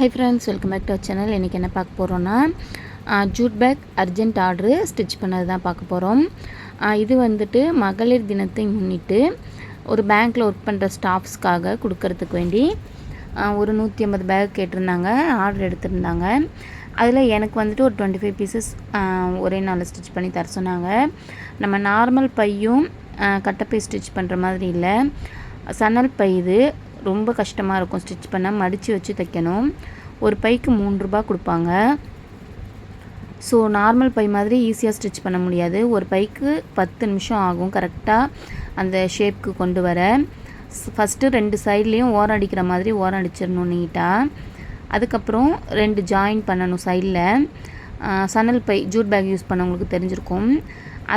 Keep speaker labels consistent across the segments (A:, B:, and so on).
A: Hi friends welcome back to our channel இன்றைக்கி என்ன பார்க்க போகிறோன்னா jute bag urgent order stitch பண்ணது தான் பார்க்க போகிறோம் இது வந்துட்டு மகளிர் தினத்தை முன்னிட்டு ஒரு பேங்க்கில் ஒர்க் பண்ணுற ஸ்டாஃப்ஸ்க்காக கொடுக்கறதுக்கு வேண்டி ஒரு நூற்றி ஐம்பது பேக் கேட்டிருந்தாங்க ஆர்டர் எடுத்திருந்தாங்க. அதில் எனக்கு வந்துட்டு ஒரு டுவெண்ட்டி ஃபைவ் பீசஸ் ஒரே நாளில் ஸ்டிச் பண்ணி தர சொன்னாங்க. நம்ம நார்மல் பையும் கட்டப்பை ஸ்டிச் பண்ணுற மாதிரி இல்லை. சணல் பை இது ரொம்ப கஷ்டமாக இருக்கும். ஸ்டிச் பண்ண மடித்து வச்சு தைக்கணும். ஒரு பைக்கு மூணு ரூபாய் கொடுப்பாங்க. ஸோ நார்மல் பை மாதிரி ஈஸியாக ஸ்டிச் பண்ண முடியாது. ஒரு பைக்கு பத்து நிமிஷம் ஆகும். கரெக்டாக அந்த ஷேப்க்கு கொண்டு வர. ஃபஸ்ட்டு ரெண்டு சைட்லேயும் ஓரம் அடிக்கிற மாதிரி ஓரம் அடிச்சிடணும் நீட்டாக அதுக்கப்புறம் ரெண்டு ஜாயின் பண்ணணும் சைடில் சணல் பை ஜூட் பேக் யூஸ் பண்ணவங்களுக்கு தெரிஞ்சிருக்கும்.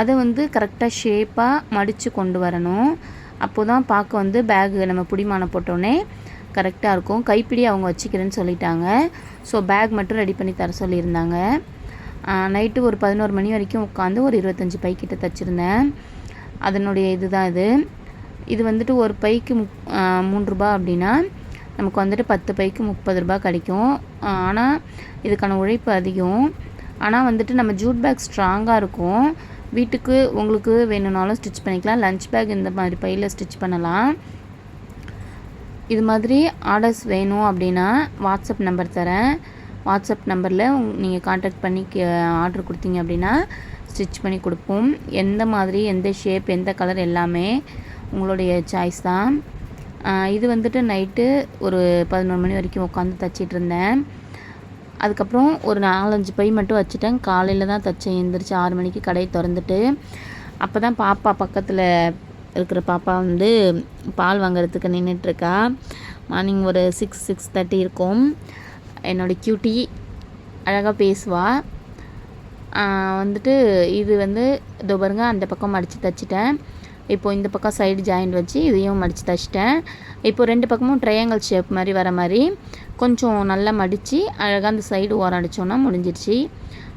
A: அதை வந்து கரெக்டாக ஷேப்பாக மடித்து கொண்டு வரணும். அப்போ தான் பார்க்க வந்து பேகு நம்ம பிடிமானம் போட்டோன்னே கரெக்டாக இருக்கும். கைப்பிடி அவங்க வச்சுக்கிறேன்னு சொல்லிட்டாங்க. ஸோ பேக் மட்டும் ரெடி பண்ணி தர சொல்லியிருந்தாங்க. நைட்டு ஒரு பதினோரு மணி வரைக்கும் உட்காந்து ஒரு இருபத்தஞ்சி பை கிட்ட தைச்சிருந்தேன். அதனுடைய இது தான் இது. இது வந்துட்டு ஒரு பைக்கு முப் மூன்று ரூபா அப்படின்னா நமக்கு வந்துட்டு பத்து பைக்கு முப்பது ரூபாய் கிடைக்கும். ஆனால் இதுக்கான உழைப்பு அதிகம். ஆனால் வந்துட்டு நம்ம ஜூட் பேக் ஸ்ட்ராங்காக இருக்கும். வீட்டுக்கு உங்களுக்கு வேணும்னாலும் ஸ்டிச் பண்ணிக்கலாம். லஞ்ச் பேக் இந்த மாதிரி பையில் ஸ்டிச் பண்ணலாம். இது மாதிரி ஆர்டர்ஸ் வேணும் அப்படின்னா வாட்ஸ்அப் நம்பர் தரேன். வாட்ஸ்அப் நம்பரில் நீங்கள் காண்டாக்ட் பண்ணி ஆர்டர் கொடுத்தீங்க அப்படின்னா ஸ்டிச் பண்ணி கொடுப்போம். எந்த மாதிரி எந்த ஷேப் எந்த கலர் எல்லாமே உங்களுடைய சாய்ஸ் தான். இது வந்துட்டு நைட்டு ஒரு பதினொரு மணி வரைக்கும் உட்காந்து தச்சிட்டு இருந்தேன். அதுக்கப்புறம் ஒரு நாலஞ்சு பை மட்டும் வச்சுட்டேன். காலையில் தான் தைச்சேன். எழுந்திரிச்சி ஆறு மணிக்கு கடையை திறந்துட்டு அப்போ தான் பாப்பா பக்கத்தில் இருக்கிற பாப்பா வந்து பால் வாங்குறதுக்கு நின்றுட்டுருக்கா மார்னிங் ஒரு சிக்ஸ் சிக்ஸ் தேர்ட்டி இருக்கும். என்னோடய கியூட்டி அழகாக பேசுவாள் வந்துட்டு இது வந்து இதோ பாருங்க அந்த பக்கம் மடித்து தைச்சிட்டேன். இப்போது இந்த பக்கம் சைடு ஜாயிண்ட் வச்சு இதையும் மடித்து தைச்சிட்டேன். இப்போ ரெண்டு பக்கமும் ட்ரையாங்கல் ஷேப் மாதிரி வர மாதிரி கொஞ்சம் நல்லா மடித்து அழகாக அந்த சைடு ஓரம் அடித்தோன்னா முடிஞ்சிருச்சு.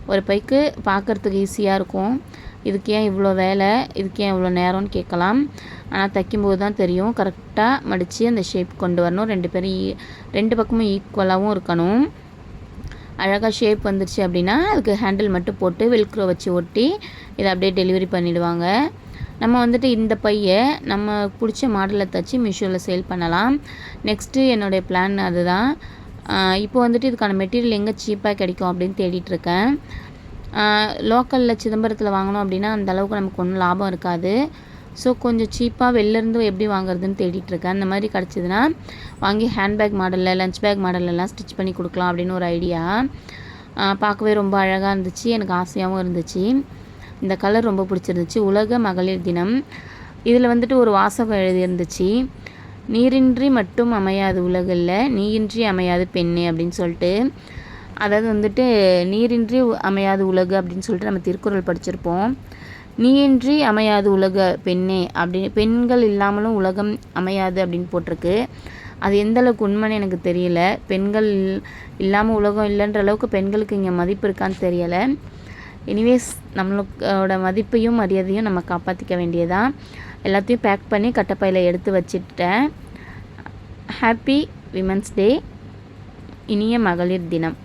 A: ஒரு பைக்கு பார்க்குறதுக்கு ஈஸியாக இருக்கும். இதுக்கு ஏன் இவ்வளோ வேலை? இதுக்கு ஏன் இவ்வளோ நேரம்னு கேட்கலாம். ஆனால் தைக்கும்போது தான் தெரியும். கரெக்டாக மடித்து அந்த ஷேப் கொண்டு வரணும். ரெண்டு பேரும் ஈ- ரெண்டு பக்கமும் ஈக்குவலாகவும் இருக்கணும். அழகாக ஷேப் வந்துருச்சு அப்படின்னா அதுக்கு ஹேண்டில் மட்டும் போட்டு வெல்க்ரோ வச்சு ஒட்டி இதை அப்படியே டெலிவரி பண்ணிவிடுவாங்க நம்ம வந்துட்டு இந்த பையை நம்ம பிடிச்ச மாடலில் தைச்சி மீஷோவில் சேல் பண்ணலாம். நெக்ஸ்ட்டு என்னுடைய பிளான் அதுதான். இப்போ வந்துட்டு இதுக்கான மெட்டீரியல் எங்கே சீப்பாக கிடைக்கும் அப்படின்னு தேடிட்டுருக்கேன். லோக்கலில் சிதம்பரத்தில் வாங்கினோம் அப்படின்னா அந்த அளவுக்கு நமக்கு ஒன்றும் லாபம் இருக்காது. ஸோ கொஞ்சம் சீப்பாக வெளிலேருந்து எப்படி வாங்குறதுன்னு தேடிட்டுருக்கேன். அந்த மாதிரி கிடச்சிதுன்னா வாங்கி ஹேண்ட்பேக் மாடலில் லஞ்ச் பேக் மாடலெல்லாம் ஸ்டிச் பண்ணி கொடுக்கலாம் அப்படின்னு ஒரு ஐடியா பார்க்கவே ரொம்ப அழகாக இருந்துச்சு. எனக்கு ஆசையாகவும் இருந்துச்சு. இந்த கலர் ரொம்ப பிடிச்சிருந்துச்சு. உலக மகளிர் தினம். இதில் வந்துட்டு ஒரு வாசகம் எழுதியிருந்துச்சு. நீரின்றி மட்டும் அமையாது உலகில் நீயின்றி அமையாது பெண்ணே அப்படின்னு சொல்லிட்டு. அதாவது வந்துட்டு நீரின்றி அமையாது உலகு அப்படின்னு சொல்லிட்டு நம்ம திருக்குறள் படிச்சிருப்போம். நீயின்றி அமையாது உலக பெண்ணே அப்படி பெண்கள் இல்லாமலும் உலகம் அமையாது அப்படின்னு போட்டிருக்கு. அது எந்த அளவுக்கு உண்மைன்னு எனக்கு தெரியல. பெண்கள் இல்லாமல் உலகம் இல்லைன்ற அளவுக்கு பெண்களுக்கு இங்கே மதிப்பு இருக்கான்னு தெரியலை. எனிவேஸ் நம்மளோட மதிப்பையும் மரியாதையும் நம்ம காப்பாற்றிக்க வேண்டியதான் எல்லாத்தையும் பேக் பண்ணி கட்டப்பையில் எடுத்து வச்சிட்டேன். ஹாப்பி விமன்ஸ் டே இனிய மகளிர் தினம்.